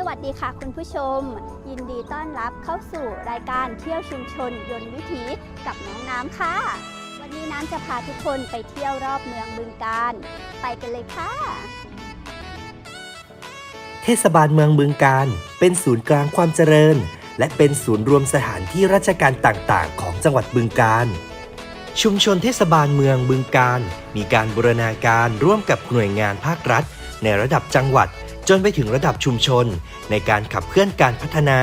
สวัสดีค่ะคุณผู้ชม ยินดีต้อนรับเข้าสู่รายการเที่ยวชุมชนยนต์วิถีกับน้องน้ำค่ะ วันนี้น้ำจะพาทุกคนไปเที่ยวรอบเมืองบึงการ ไปกันเลยค่ะ เทศบาลเมืองบึงการ เป็นศูนย์กลางความเจริญ และเป็นศูนย์รวมสถานที่ราชการต่างๆ ของจังหวัดบึงการ ชุมชนเทศบาลเมืองบึงการ มีการบูรณาการร่วมกับหน่วยงานภาครัฐ ในระดับจังหวัด จนไปถึงระดับชุมชน ในการขับเคลื่อนการพัฒนา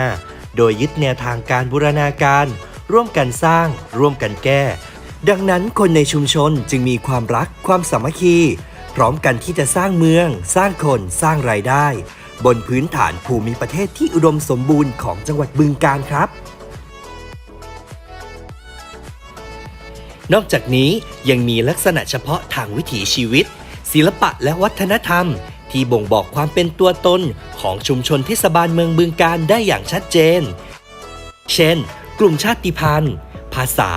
โดยยึดแนวทางการบูรณาการ ร่วมกันสร้าง ร่วมกันแก้ ดังนั้นคนในชุมชนจึงมีความรักความสามัคคี พร้อมกันที่จะสร้างเมือง สร้างคนสร้างรายได้ บนพื้นฐานภูมิประเทศที่อุดมสมบูรณ์ของจังหวัดบึงการครับนอกจากนี้ยังมีลักษณะเฉพาะทางวิถีชีวิต ศิลปะและวัฒนธรรม ที่บ่งบอกความเป็นตัวตนของชุมชนเทศบาลเมืองบึงการได้อย่างชัดเจน เช่น กลุ่มชาติพันธุ์ ภาษา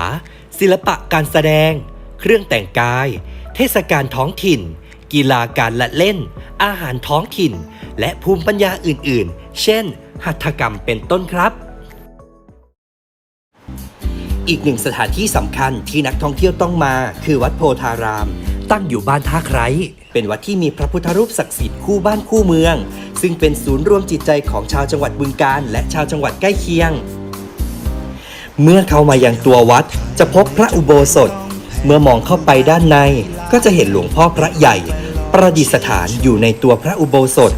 ศิลปะการแสดง เครื่องแต่งกาย เทศกาลท้องถิ่น กีฬาการละเล่น อาหารท้องถิ่น และภูมิปัญญาอื่น ๆ เช่น หัตถกรรมเป็นต้นครับอีกหนึ่งสถานที่สำคัญที่นักท่องเที่ยวต้องมาคือวัดโพธาราม ตั้งอยู่บ้านท่าไคร้เป็นวัดที่มีพระพุทธรูปศักดิ์สิทธิ์คู่บ้านคู่เมือง ซึ่งเป็นศูนย์รวมจิตใจของชาวจังหวัดบึงการ และชาวจังหวัดใกล้เคียง เมื่อเข้ามายังตัววัดจะพบพระอุโบสถ เมื่อมองเข้าไปด้านในก็จะเห็นหลวงพ่อพระใหญ่ ประดิษฐานอยู่ในตัวพระอุโบสถ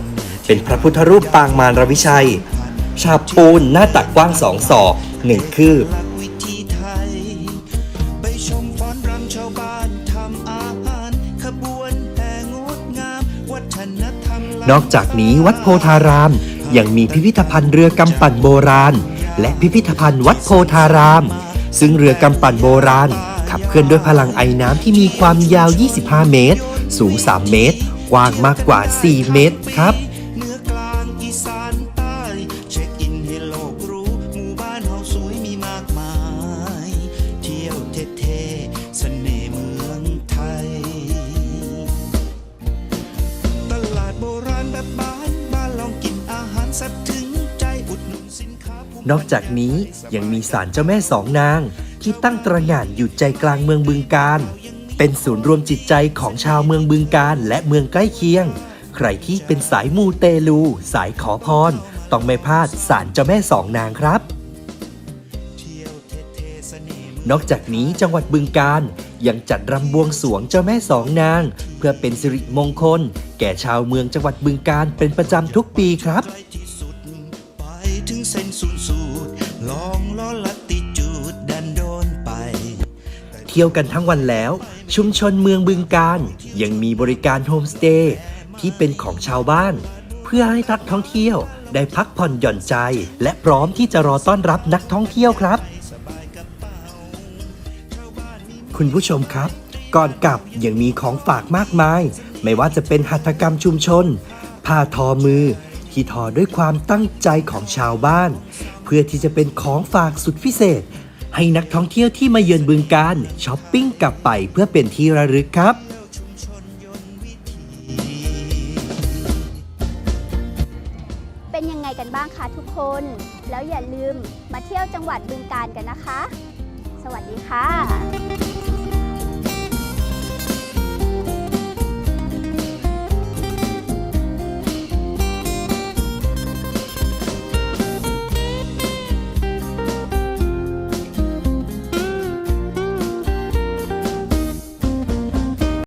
เป็นพระพุทธรูปปางมารวิชัย ฉาบปูนหน้าตักกว้างสองศอกหนึ่งคืบไปชมฟ้อนรำชาวบ้านทำอา นอกจากนี้วัดโพธารามยังมีพิพิธภัณฑ์เรือกำปั่นโบราณ และพิพิธภัณฑ์วัดโพธาราม ซึ่งเรือกำปั่นโบราณ ขับเคลื่อนด้วยพลังไอน้ำที่มีความยาว 25 เมตร สูง 3 เมตร กว้างมากกว่า 4 เมตรครับ นอกจากนี้ยังมีศาลเจ้าแม่สองนาง ที่ตั้งตระหง่านอยู่ใจกลางเมืองบึงการ เป็นศูนย์รวมจิตใจของชาวเมืองบึงการและเมืองใกล้เคียง ใครที่เป็นสายมูเตลู สายขอพร ต้องไม่พลาดศาลเจ้าแม่สองนางครับ นอกจากนี้จังหวัดบึงการยังจัดรำบวงสวงเจ้าแม่สองนาง เพื่อเป็นสิริมงคล แก่ชาวเมืองจังหวัดบึงการเป็นประจำทุกปีครับ ที่ยวกันทั้งวันแล้ว ชุมชนเมืองบึงการยังมีบริการโฮมสเตย์ที่เป็นของชาวบ้าน เพื่อให้นักท่องเที่ยวได้พักผ่อนหย่อนใจ และพร้อมที่จะรอต้อนรับนักท่องเที่ยวครับ คุณผู้ชมครับ ก่อนกลับยังมีของฝากมากมาย ไม่ว่าจะเป็นหัตถกรรมชุมชน ผ้าทอมือ ที่ทอด้วยความตั้งใจของชาวบ้าน เพื่อที่จะเป็นของฝากสุดพิเศษ ให้นักท่องเที่ยวที่มาเยือนบึงการช้อปปิ้งกลับไปเพื่อเป็นที่ระลึกครับเป็นยังไงกันบ้างคะทุกคน แล้วอย่าลืมมาเที่ยวจังหวัดบึงการกันนะคะ สวัสดีค่ะ